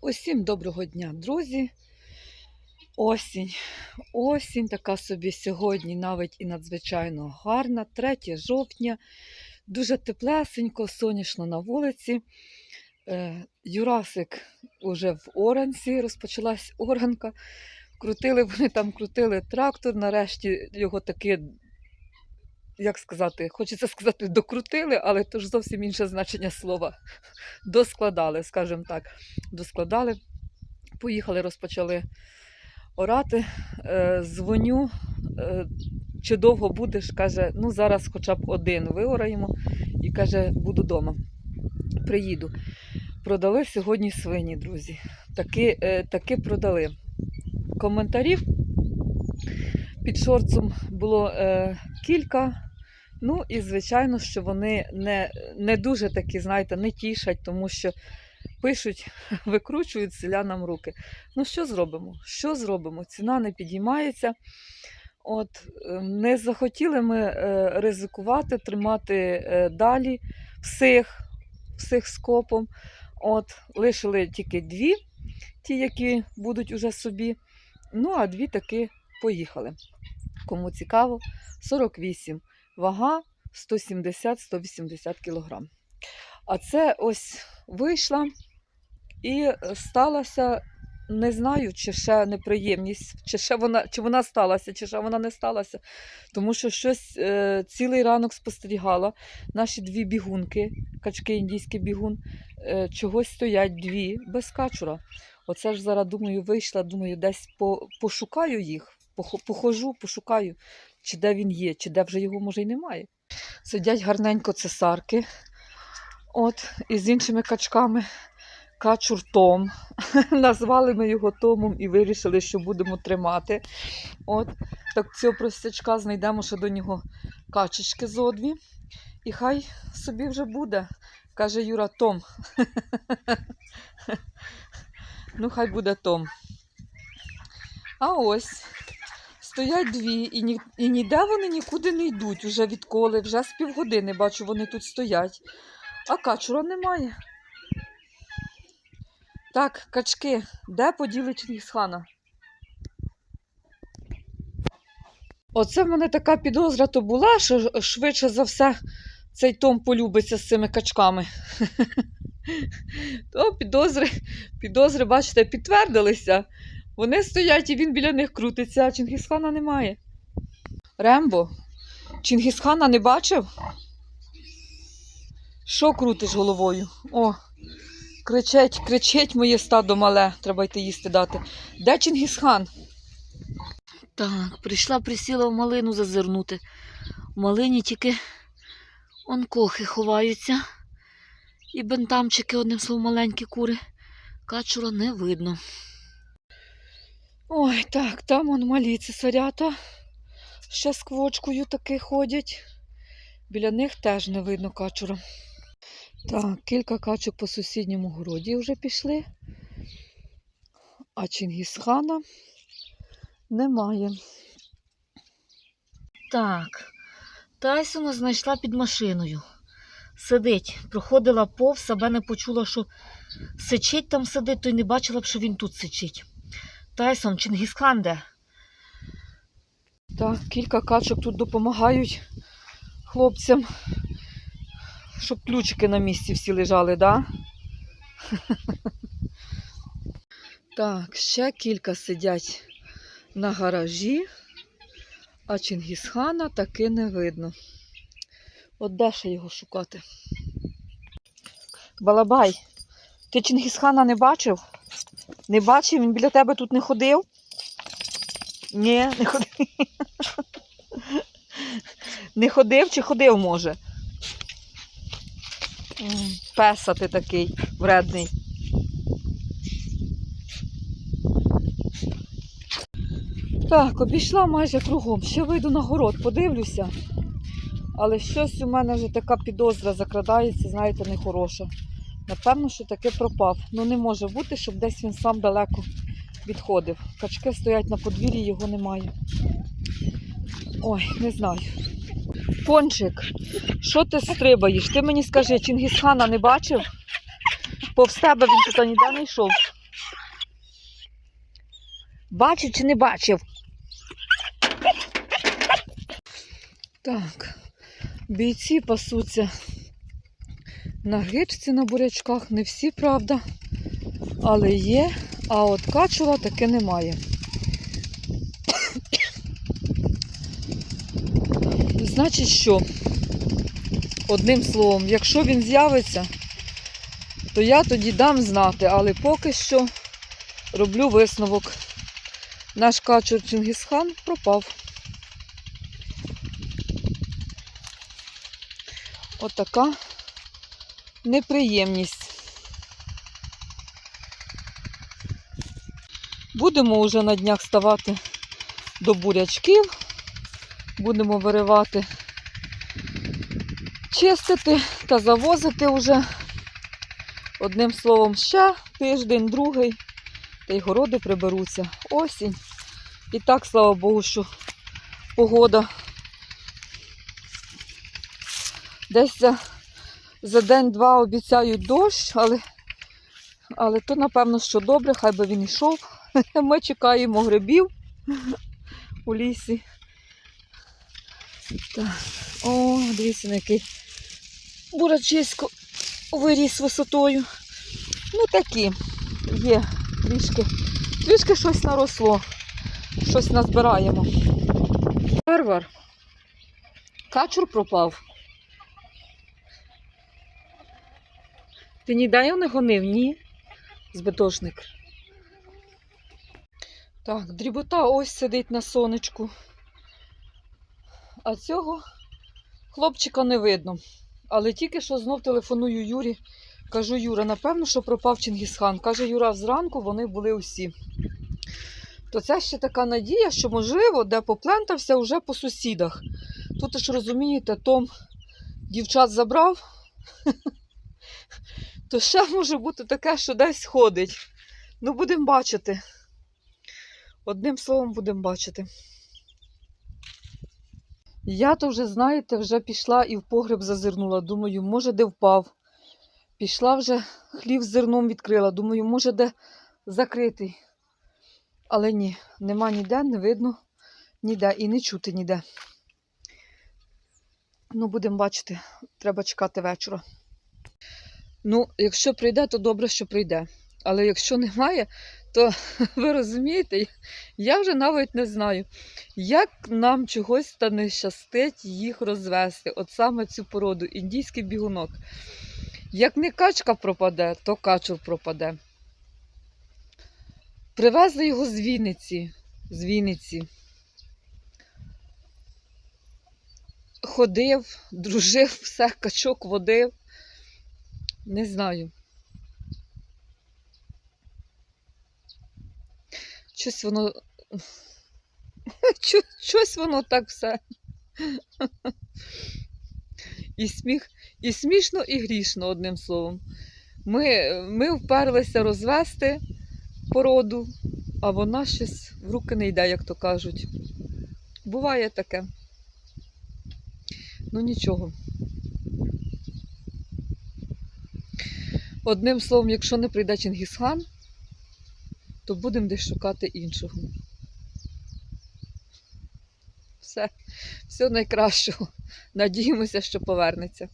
Усім доброго дня, друзі. Осінь. Осінь така собі сьогодні навіть і надзвичайно гарна. 3 жовтня. Дуже теплесенько, сонячно на вулиці. Е, Юрасик уже в оранці, розпочалась оранка. Крутили вони там, крутили трактор. Нарешті його таки, як сказати, хочеться сказати, докрутили, але то ж зовсім інше значення слова. Доскладали, скажімо так доскладали. Поїхали, розпочали орати. Е, дзвоню, е, чи довго будеш, каже, ну зараз хоча б один виораємо. І каже, буду вдома. Приїду. Продали сьогодні свині, друзі. Таки, е, таки продали. Коментарів під шорцом було е, кілька. Ну і звичайно, що вони не, не дуже такі, знаєте, не тішать, тому що пишуть, викручують селянам руки. Ну що зробимо? Що зробимо? Ціна не підіймається. От, е, не захотіли ми е, ризикувати, тримати е, далі всіх, всіх скопом. От, лишили тільки дві, ті, які будуть уже собі. Ну, а дві таки поїхали. Кому цікаво, 48 вага 170-180 кг. А це ось вийшла і сталася, не знаю, чи ще неприємність, чи ще вона, чи вона сталася, чи ще вона не сталася. Тому що щось е, цілий ранок спостерігала. Наші дві бігунки, качки, індійський бігун, е, чогось стоять дві без качура. Оце ж зараз думаю, вийшла, думаю, десь по, пошукаю їх, похо- похожу, пошукаю, чи де він є, чи де вже його може й немає. Сидять гарненько цесарки. От, і з іншими качками. Качур Том. Назвали ми його Томом і вирішили, що будемо тримати. От, так цього простячка знайдемо ще до нього качечки зо дві. І хай собі вже буде, каже Юра Том. ну, хай буде Том. А ось стоять дві, і, ні, і ніде вони нікуди не йдуть. Уже відколи, вже з півгодини бачу, вони тут стоять. А качура немає. Так, качки, де поділи Чингісхана? Оце в мене така підозра то була, що швидше за все цей Том полюбиться з цими качками. То підозри, підозри, бачите, підтвердилися. Вони стоять і він біля них крутиться, а Чингісхана немає. Рембо, Чингісхана не бачив? Що крутиш головою? О, кричить, кричить моє стадо мале, треба йти їсти дати. Де Чингісхан? Так, прийшла, присіла в малину зазирнути. В малині тільки он кохи ховаються. І бентамчики, одним словом, маленькі кури. Качура не видно. Ой, так, там он малі цесарята. Ще з квочкою таки ходять. Біля них теж не видно качура. Так, кілька качок по сусідньому городі вже пішли. А Чингісхана немає. Так, Тайсона знайшла під машиною. Сидить, проходила повз, себе не почула, що сичить там сидить, то й не бачила б, що він тут сичить. Тайсон, Чингісхан де? Так, кілька качок тут допомагають хлопцям, щоб ключики на місці всі лежали, да? Так, ще кілька сидять на гаражі, а Чингісхана таки не видно. От де ще його шукати? Балабай, ти Чингісхана не бачив? Не бачив? Він біля тебе тут не ходив? Ні, не ходив. Не ходив чи ходив, може? Песа ти такий вредний. Так, обійшла майже кругом. Ще вийду на город, подивлюся. Але щось у мене вже така підозра закрадається, знаєте, нехороша. Напевно, що таки пропав. Ну не може бути, щоб десь він сам далеко відходив. Качки стоять на подвір'ї, його немає. Ой, не знаю. Пончик, що ти стрибаєш? Ти мені скажи, Чингісхана не бачив? Повз тебе він тут ніде не йшов. Бачив чи не бачив? Так, бійці пасуться на гичці на бурячках. Не всі, правда, але є. А от качура таки немає. Значить, що? Одним словом, якщо він з'явиться, то я тоді дам знати, але поки що роблю висновок. Наш качур Чингісхан пропав. Отака неприємність. Будемо вже на днях ставати до бурячків, будемо виривати, чистити та завозити вже. Одним словом, ще тиждень, другий, та й городи приберуться. Осінь. І так, слава Богу, що погода десь за, день-два обіцяють дощ, але, але то, напевно, що добре, хай би він йшов. Ми чекаємо грибів у лісі. Так. О, дивіться, на який бурачисько виріс висотою. Ну такі є трішки. Трішки щось наросло. Щось назбираємо. Варвар. Качур пропав. Ти ніде його не гонив? Ні? Збитошник. Так, дрібота ось сидить на сонечку. А цього хлопчика не видно. Але тільки що знов телефоную Юрі. Кажу, Юра, напевно, що пропав Чингісхан. Каже, Юра, зранку вони були усі. То це ще така надія, що, можливо, де поплентався вже по сусідах. Тут ж розумієте, Том дівчат забрав, то ще може бути таке, що десь ходить. Ну, будемо бачити. Одним словом, будемо бачити. Я то вже, знаєте, вже пішла і в погреб зазирнула. Думаю, може, де впав. Пішла вже хлів з зерном відкрила. Думаю, може, де закритий. Але ні, нема ніде, не видно ніде і не чути ніде. Ну, будемо бачити, треба чекати вечора. Ну, якщо прийде, то добре, що прийде. Але якщо немає, то ви розумієте, я вже навіть не знаю, як нам чогось та не щастить їх розвести. От саме цю породу, індійський бігунок. Як не качка пропаде, то качур пропаде. Привезли його з Вінниці. З Вінниці. Ходив, дружив, все, качок водив. Не знаю. Щось воно. Щось воно так все. І сміх, і смішно, і грішно, одним словом. Ми, ми вперлися розвести породу, а вона щось в руки не йде, як то кажуть. Буває таке. Ну нічого. Одним словом, якщо не прийде Чингісхан, то будемо десь шукати іншого. Все, все найкращого. Надіємося, що повернеться.